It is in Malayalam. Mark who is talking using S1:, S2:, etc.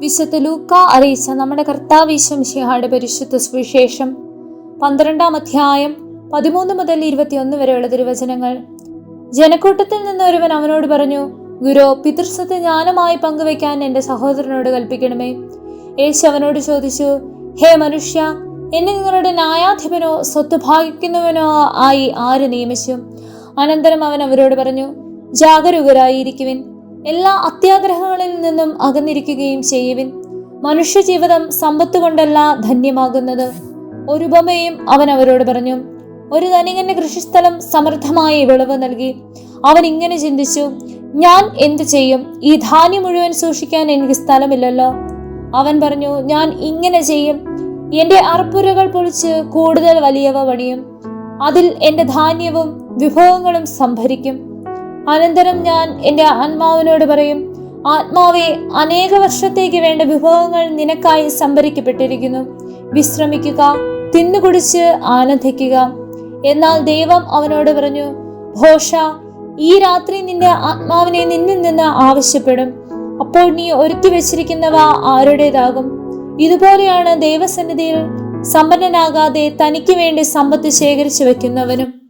S1: വിശുദ്ധ ലൂക്ക അറിയിച്ച നമ്മുടെ കർത്താവിശംഷിഹായുടെ പരിശുദ്ധ സുവിശേഷം പന്ത്രണ്ടാം അധ്യായം പതിമൂന്ന് മുതൽ ഇരുപത്തിയൊന്ന് വരെയുള്ള തിരുവചനങ്ങൾ. ജനക്കൂട്ടത്തിൽ നിന്ന് ഒരുവൻ അവനോട് പറഞ്ഞു ഗുരു പിതൃസ്വത്ത് ജ്ഞാനമായി പങ്കുവെക്കാൻ എന്റെ സഹോദരനോട് കൽപ്പിക്കണമേ. യേശു അവനോട് ചോദിച്ചു ഹേ മനുഷ്യ എന്നെ നിങ്ങളുടെ ന്യായാധിപനോ സ്വത്ത് ഭാഗിക്കുന്നവനോ ആയി ആര് നിയമിച്ചു? അനന്തരം അവൻ അവരോട് പറഞ്ഞു ജാഗരൂകരായിരിക്കുവിൻ. എല്ലാ അത്യാഗ്രഹങ്ങളിൽ നിന്നും അകന്നിരിക്കുകയും ചെയ്യുവിൻ. മനുഷ്യജീവിതം സമ്പത്ത് കൊണ്ടല്ല ധന്യമാകുന്നത്. ഒരു ഉപമയും അവൻ അവരോട് പറഞ്ഞു ഒരു ധനികന്റെ കൃഷിസ്ഥലം സമൃദ്ധമായി വിളവ് നൽകി. അവൻ ഇങ്ങനെ ചിന്തിച്ചു ഞാൻ എന്തു ചെയ്യും? ഈ ധാന്യം മുഴുവൻ സൂക്ഷിക്കാൻ എനിക്ക് സ്ഥലമില്ലല്ലോ. അവൻ പറഞ്ഞു ഞാൻ ഇങ്ങനെ ചെയ്യും. എന്റെ അർപ്പുരകൾ പൊളിച്ച് കൂടുതൽ വലിയവ പണിയും. അതിൽ എന്റെ ധാന്യവും വിഭവങ്ങളും സംഭരിക്കും. അനന്തരം ഞാൻ എന്റെ ആത്മാവിനോട് പറയും ആത്മാവെ അനേക വർഷത്തേക്ക് വേണ്ട വിഭവങ്ങൾ നിനക്കായി സംഭരിക്കപ്പെട്ടിരിക്കുന്നു. വിശ്രമിക്കുക തിന്നുകുടിച്ച് ആനന്ദിക്കുക. എന്നാൽ ദൈവം അവനോട് പറഞ്ഞു ഘോഷ ഈ രാത്രി നിന്റെ ആത്മാവിനെ നിന്നിൽ നിന്ന് ആവശ്യപ്പെടും. അപ്പോൾ നീ ഒരുക്കി വെച്ചിരിക്കുന്നവ ആരുടേതാകും? ഇതുപോലെയാണ് ദൈവസന്നിധിയിൽ സമ്പന്നനാകാതെ തനിക്ക് വേണ്ടി സമ്പത്ത് ശേഖരിച്ചു വെക്കുന്നവനും.